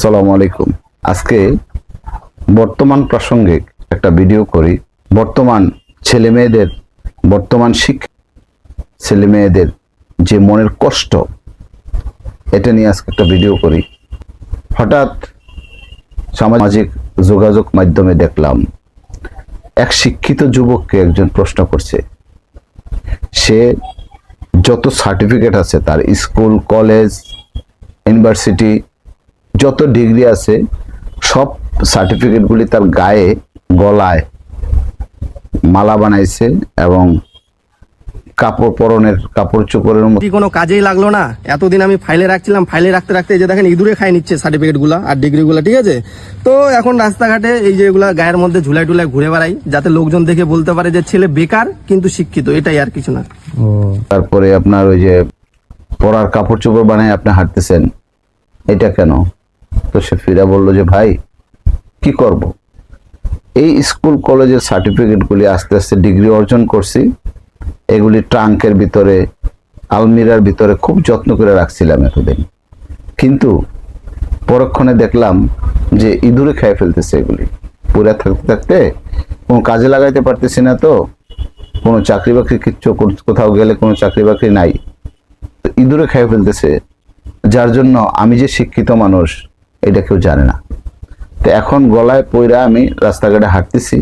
সালাম আলাইকুম। আজকে বর্তমান প্রাসঙ্গিক একটা ভিডিও করি। বর্তমান ছেলে মেয়েদের, বর্তমান শিক্ষা ছেলে মেয়েদের যে মনের কষ্ট, এটা নিয়ে আজকে একটা ভিডিও করি। হঠাৎ সামাজিক যোগাযোগ মাধ্যমে দেখলাম, এক শিক্ষিত যুবককে একজন প্রশ্ন করছে, সে যত সার্টিফিকেট আছে, তার স্কুল, কলেজ ইউনিভার্সিটি যত ডিগ্রি আছে সব সার্টিফিকেটগুলি তার গায়ে গলায় মালা বানাইছে এবং কাপড় পরনের কাপড় চোপড়ের কি কোনো কাজেই লাগল না এতদিন আমি ফাইলে রাখছিলাম ফাইলে রাখতে রাখতে এই যে দেখেন ইঁদুরে খাই নিচ্ছে সার্টিফিকেটগুলা আর ডিগ্রি গুলা ঠিক আছে? তো এখন রাস্তাঘাটে এই যে এগুলা গায়ের মধ্যে ঝুলাই টুলাই ঘুরে বেড়াই যাতে লোকজন দেখে বলতে পারে যে ছেলে বেকার কিন্তু শিক্ষিত এটাই আর কিছু না। তারপরে আপনার ওই যে পরার কাপড় চোপড় বানায় আপনি হাঁটতেছেন এটা কেন? তো সে ফিরা বলল যে, ভাই, কি করব? এই স্কুল কলেজের সার্টিফিকেটগুলি আস্তে আস্তে ডিগ্রি অর্জন করছি। এগুলি ট্রাঙ্কের ভিতরে, আলমিরার ভিতরে খুব যত্ন করে রাখছিলাম এতদিন। কিন্তু পরক্ষণে দেখলাম যে ইঁদুরে খেয়ে ফেলতেছে এগুলি। পুরা থাকতে থাকতে কোনো কাজে লাগাইতে পারতেছি না তো। কোনো চাকরি বাকরি কিচ্ছু কোথাও গেলে কোনো চাকরি বাকরি নাই। তো ইঁদুরে খেয়ে ফেলতেছে। যার জন্য আমি যে শিক্ষিত মানুষ এটা কেউ জানে না। তো এখন গলায় পইরা আমি রাস্তাঘাটে হাঁটতেছি।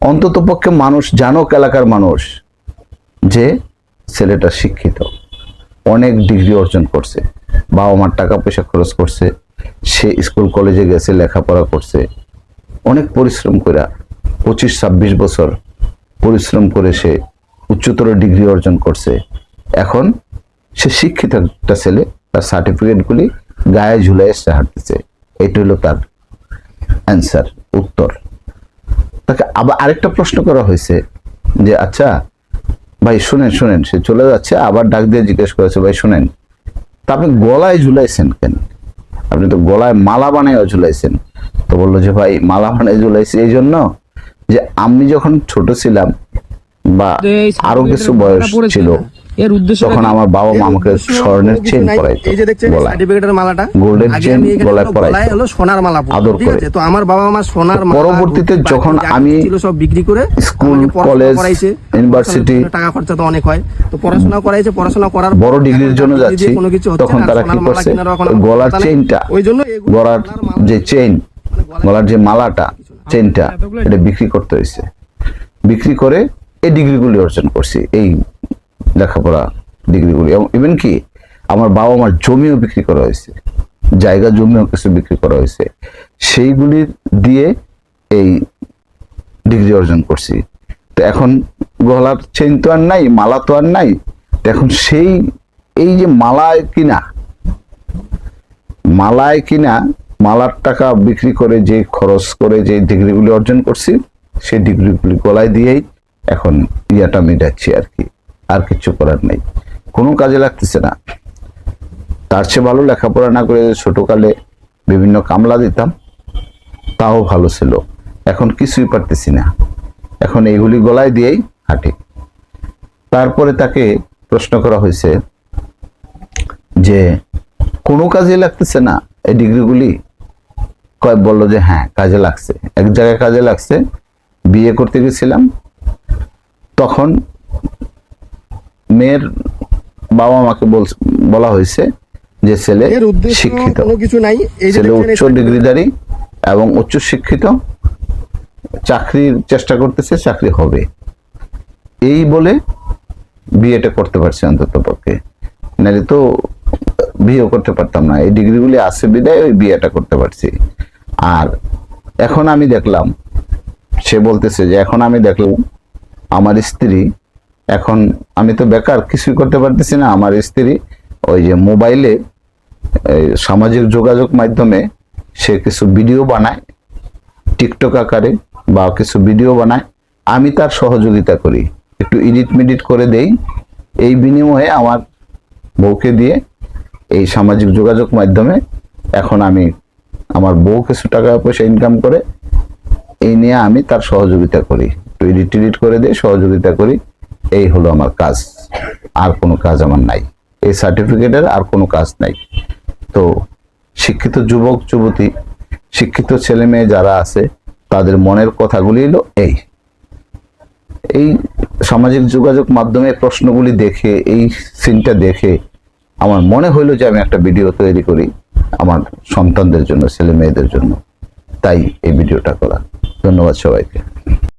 অন্তত পক্ষে মানুষ জানুক এলাকার মানুষ যে ছেলেটা শিক্ষিত। অনেক ডিগ্রি অর্জন করছে। বাবা মার টাকা পয়সা খরচ করছে। সে স্কুল, কলেজে গেছে, লেখাপড়া করছে। অনেক পরিশ্রম করে পঁচিশ, ছাব্বিশ বছর পরিশ্রম করে সে উচ্চতর ডিগ্রি অর্জন করছে। এখন সে শিক্ষিত একটা ছেলে, তার সার্টিফিকেটগুলি গায়ে ঝুলে এসে হাঁটতেছে। এটা হলো তার অ্যান্সার উত্তর। তাকে আবার আরেকটা প্রশ্ন করা হয়েছে যে আচ্ছা ভাই শুনেন শুনেন সে চলে যাচ্ছে আবার ডাক দিয়ে জিজ্ঞেস করেছে ভাই শুনেন তা আপনি গলায় ঝুলাইছেন কেন? আপনি তো গলায় মালা বানায় ঝুলাইছেন। তো বলল যে ভাই মালা বানায় ঝুলাইছি এই জন্য যে আমি যখন ছোট ছিলাম বা আরও কিছু বয়স ছিল এর উদ্দেশ্য তখন আমার বাবা মা আমাকে স্বর্ণের চেন পরাইতো। এই যে দেখছেন সার্টিফিকেটের মালাটা আমি এখানে গলায় হলো পরাইতো। হলো সোনার মালা আদর করে। তো আমার বাবা আমার সোনার মালা পরবর্তীতে যখন আমি ছিল সব বিক্রি করে স্কুল, কলেজ, ইউনিভার্সিটি, টাকা খরচা তো অনেক হয়। তো পড়াশোনা করাইছে পড়াশোনা করার বড় ডিগ্রির জন্য যাচ্ছি। কোনো কিছু তখন তারা কি করছে? গলার। চেইনটা ওই জন্য গলার যে চেইন মানে গলার যে মালাটা চেইনটা এটা বিক্রি করতে হয়েছে। বিক্রি করে এই ডিগ্রিগুলি অর্জন করছি এই লেখাপড়া ডিগ্রিগুলি এবং ইভেন কি, আমার বাবা মার জমিও বিক্রি করা হয়েছে। জায়গা জমিও কিছু বিক্রি করা হয়েছে। সেইগুলি দিয়ে এই ডিগ্রি অর্জন করছি। তো এখন গলার চেন তো আর নাই, মালা তো আর নাই। তো এখন সেই, এই যে মালায় কিনা মালায় কিনা, মালার টাকা বিক্রি করে যে খরচ করে যে ডিগ্রিগুলি অর্জন করছি, সেই ডিগ্রিগুলি গলায় দিয়েই এখন ইয়াটা মেটাচ্ছি আর কি। আর কিছু করার নেই। কোনো কাজে লাগতেছে না। তার চেয়ে ভালো লেখাপড়া না করে ছোটকালে বিভিন্ন কামলা দিতাম, তাও ভালো ছিল। এখন কিছুই পারতেছি না। এখন এইগুলি গলায় দিয়েই হাঁটি। তারপরে তাকে প্রশ্ন করা হয়েছে যে, কোনো কাজে লাগতেছে না এই ডিগ্রিগুলি? কয় বলল যে হ্যাঁ কাজে লাগছে। এক জায়গায় কাজে লাগছে। বিয়ে করতে গেছিলাম। তখন মেয়ের বাবা মাকে বল- বলা হয়েছে যে ছেলে শিক্ষিত। কিছু নাই। ছেলে উচ্চ ডিগ্রিধারী এবং উচ্চ শিক্ষিত। চাকরির চেষ্টা করতেছে চাকরি হবে। এই বলে বিয়েটা করতে পারছি অন্তত পক্ষে। নাহলে তো বিয়ে করতে পারতাম না। এই ডিগ্রিগুলি আছে বিদায় ওই বিয়েটা করতে পারছি। আর এখন আমি দেখলাম সে বলতেছে যে এখন আমি দেখলাম আমার স্ত্রী এখন আমি তো বেকার, কিছুই করতে পারতেছি না। আমার স্ত্রী ওই যে মোবাইলে সামাজিক যোগাযোগ মাধ্যমে সে কিছু ভিডিও বানায়, টিকটক আকারে বা কিছু ভিডিও বানায়। আমি তার সহযোগিতা করি। একটু এডিট মিডিট করে দেই। এই বিনিময়ে আমার বউকে দিয়ে এই সামাজিক যোগাযোগ মাধ্যমে এখন আমি আমার বউ কিছু টাকা পয়সা ইনকাম করে, এই নিয়ে আমি তার সহযোগিতা করি। একটু এডিট টিডিট করে দিয়ে সহযোগিতা করি। এই হলো আমার কাজ। আর কোনো কাজ আমার নাই। এই সার্টিফিকেটের আর কোনো কাজ নাই। তো শিক্ষিত যুবক, যুবতী, শিক্ষিত ছেলে মেয়ে যারা আছে, তাদের মনের কথাগুলি হলো এই। এই সামাজিক যোগাযোগ মাধ্যমে প্রশ্নগুলি দেখে, এই সিনটা দেখে আমার মনে হইল যে আমি একটা ভিডিও তৈরি করি আমার সন্তানদের জন্য, ছেলে মেয়েদের জন্য। তাই এই ভিডিওটা করা। ধন্যবাদ সবাইকে।